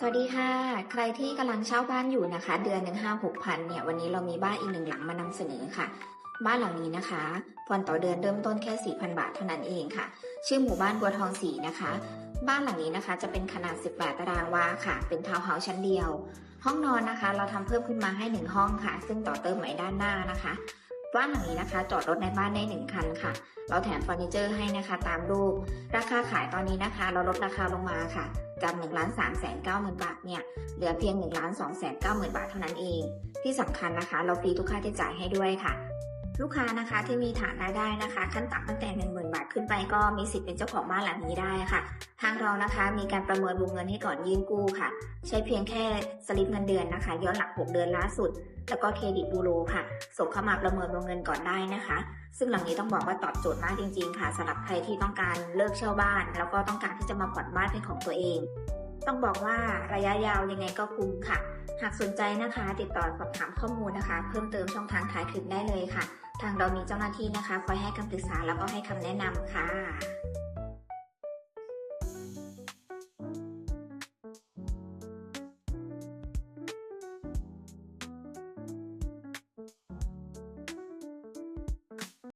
สวัสดีค่ะ ใครที่กำลังเช่าบ้านอยู่นะคะ เดือนหนึ่งห้าหกพันเนี่ยวันนี้เรามีบ้านอีกหนึ่งหลังมานำเสนอค่ะ บ้านหลังนี้นะคะผ่อนต่อเดือนเริ่มต้นแค่ 4,000 บาทเท่านั้นเองค่ะ ชื่อหมู่บ้านบัวทองสีนะคะ บ้านหลังนี้นะคะ จะเป็นขนาด 18 ตารางวาค่ะ เป็นทาวน์เฮาส์ชั้นเดียว ห้องนอนนะคะ เราทำเพิ่มขึ้นมาให้หนึ่งห้องค่ะ ซึ่งต่อเติมใหม่ด้านหน้านะคะ บ้านหลังนี้นะคะ จอดรถในบ้านได้หนึ่งคันค่ะ เราแถมเฟอร์นิเจอร์ให้นะคะ ตามรูป ราคาขายตอนนี้นะคะ เราลดราคาลงมาค่ะจาก1ล้าน3แสน9หมื่นบาทเนี่ยเหลือเพียง1ล้าน2แสน9หมื่นบาทเท่านั้นเอง ที่สำคัญนะคะ เราฟรีทุกค่าใช้จ่ายให้ด้วยค่ะ ลูกค้านะคะที่มีฐานรายได้นะคะ ขั้นต่ำตั้งแต่ 1 0,000 บาทขึ้นไปก็มีสิทธิ์เป็นเจ้าของบ้านหลังนี้ได้ค่ะ ทางเรานะคะมีการประเมินวงเงินให้ก่อนยื่นกู้ค่ะ ใช้เพียงแค่สลิปเงินเดือนนะคะ ย้อนหลัง6เดือนล่าสุด แล้วก็เครดิตบูโรค่ะ ส่งเข้ามาประเมินวงเงินก่อนได้นะคะ ซึ่งหลังนี้ต้องบอกว่าตอบโจทย์มากจริง ๆ ค่ะสำหรับใครที่ต้องการเลิกเช่าบ้าน แล้วก็ต้องการที่จะมาผ่อนบ้านเป็นของตัวเอง ต้องบอกว่าระยะยาวยังไงก็คุ้มค่ะ หากสนใจนะคะ ติดต่อสอบถามข้อมูลนะคะ เพิ่มเติมช่องทางท้ายคลิปได้เลยค่ะ ทางเรามีเจ้าหน้าที่นะคะ คอยให้คำปรึกษาแล้วก็ให้คำแนะนำค่ะ